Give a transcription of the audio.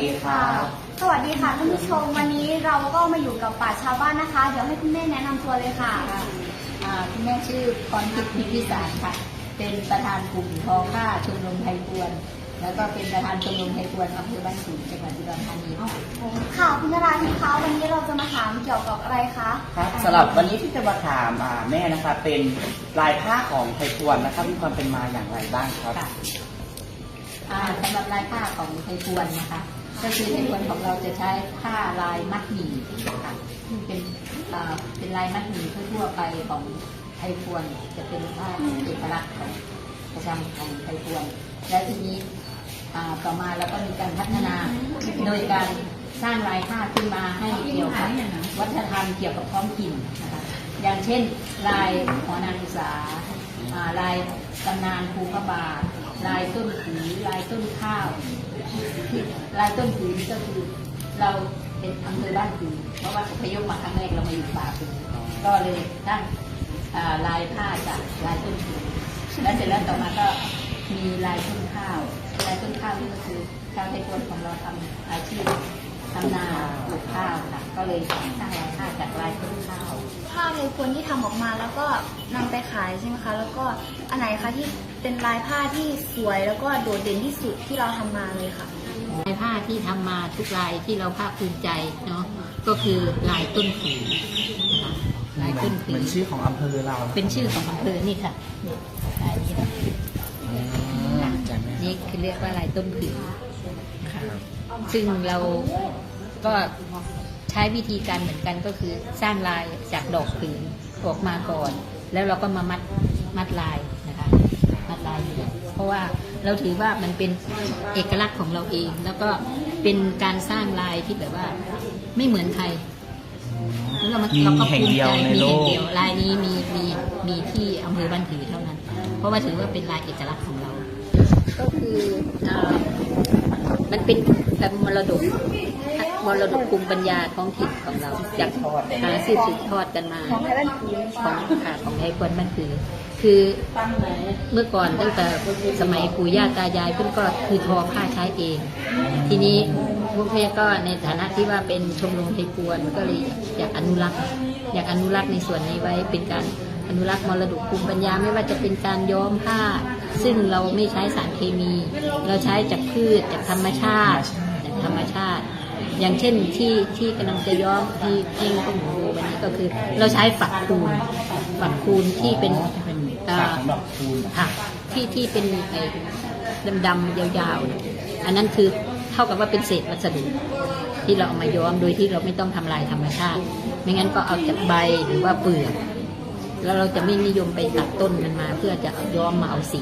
ดีครับสวัสดีค่ะท่านผู้ชมวันนี้เราก็มาอยู่กับป่าชาวบ้านนะคะ เดี๋ยวให้คุณแม่แนะนำตัวเลยค่ะอ่าคุณแม่ชื่อพรทิพย์พิมพิสารค่ะ เป็นประธานกลุ่มทอผ้าชมรมไทยกวนแล้วก็เป็นประธานชมรมไทยกวนอำเภอบ้านสูงจังหวัดอุดรธานีค่ะ ค่ะคุณนราธิคะวันนี้เราจะมาถามเกี่ยวกับอะไรคะครับสำหรับวันนี้ที่จะมาถามอ่าแม่นะครับเป็นลายผ้าของไทยพวนนะครับมีความเป็นมาอย่างไรบ้างครับ ค่ะอ่า สำหรับลายผ้าของไทยกวนนะคะก็คือไทยกวนของเราจะใช้ผ้าลายมัดหมี่ค่ะซึ่งเป็นเป็นลายมัดหมี่ทั่วไปของไทยกวนจะเป็นผ้าเอกลักษณ์ของประจำของไทยกวน แล้วทีนี้ต่อมาเราก็มีการพัฒนาโดยการสร้างลายผ้าขึ้นมาให้เกี่ยวกับวัฒนธรรมเกี่ยวกับท้องถิ่นนะคะอย่างเช่น ลายหอนางอุษาอ่าลายตำนานภูพระบาท ลายต้นผือลายต้นข้าวที่ลายต้นผือนี่ก็คือเราเป็นอำเภอบ้านผือเพราะว่าพยพมาครั้งแรกเรามาอยู่ป่าผือก็เลยตั้งลายผ้าจากลายต้นผือแล้วเสร็จแล้วต่อมาก็มีลายต้นข้าวลายต้นข้าวนี่ก็คือชาวไทยพวนของเราทำอาชีพทำนาปลูกข้าวค่ะก็เลยสร้างลายผ้าจากลายต้นข้าว ผ้าไทยควรที่ทำออกมา แล้วก็นำไปขายใช่ไหมคะ แล้วก็อันไหนคะที่เป็นลายผ้าที่สวยแล้วก็โดดเด่นที่สุดที่เราทำมาเลยค่ะลายผ้าที่ทำมาทุกลายที่เราภาคภูมิใจเนาะก็คือลายต้นผือนะคะลายต้นผืเหมืออนชื่อของอำเภอเรา เป็นชื่อของอำเภอนี่ค่ะนี่ลายนี้นะอืมจ้ะแม่นี่คือเรียกว่าลายต้นผือครับซึ่งเราก็ ใช้วิธีการเหมือนกันก็คือสร้างลายจากดอกผืนออกมาก่อน แล้วเราก็มามัดมัดลายนะคะมัดลายอยู่เพราะว่าเราถือว่ามันเป็นเอกลักษณ์ของเราเอง แล้วก็เป็นการสร้างลายที่แบบว่าไม่เหมือนใครแล้วเรามามีเราก็แห่งภูมิเดียวใจในมีโลแห่งกเดียวลายนี้มีมีมีที่อำเภอบ้านผือเท่านั้น เพราะว่าถือว่าเป็นลายเอกลักษณ์ของเรา ก็คืออ่ามันเป็นแบบมรดก มรดกภูมิปัญญาท้องถิ่นของเราจากกาสืบสืบทอดกันมาของไทยบ้านผือของค่ะของไอ้คนมันคือ คือเมื่อก่อนตั้งแต่สมัยปู่ย่าตายายเพิ่อนก็คือทอผ้าใช้เอง ทีนี้พวกแม่ก็ในฐานะที่ว่าเป็นชมรมไทยกวนก็เลยอยากอนุรักษ์ อยากอนุรักษ์ในส่วนนี้ไว้เป็นการอนุรักษ์มรดกภูมิปัญญาไม่ว่าจะเป็นการย้อมผ้า ซึ่งเราไม่ใช้สารเคมี เราใช้จากพืชจากธรรมชาติจากธรรมชาติ อย่างเช่นที่ที่กำลังจะย้อมที่ที่พวกหนูดูวันนี้ก็คือ เราใช้ฝักคูณฝักคูณที่เป็นเอ่ปากอของดอกคูณค่ะที่ที่เป็นไอ้ดำๆยาวๆเนี่ยอันนั้นคือเท่ากับว่าเป็นเศษวัสดุที่เราเอามาย้อมโดยที่เราไม่ต้องทำลายธรรมชาติ ไม่งั้นก็เอาจากใบหรือว่าเปลือกแล้วเราจะไม่นิยมไปตัดต้นมันมา เพื่อจะเอาย้อมมาเอาสี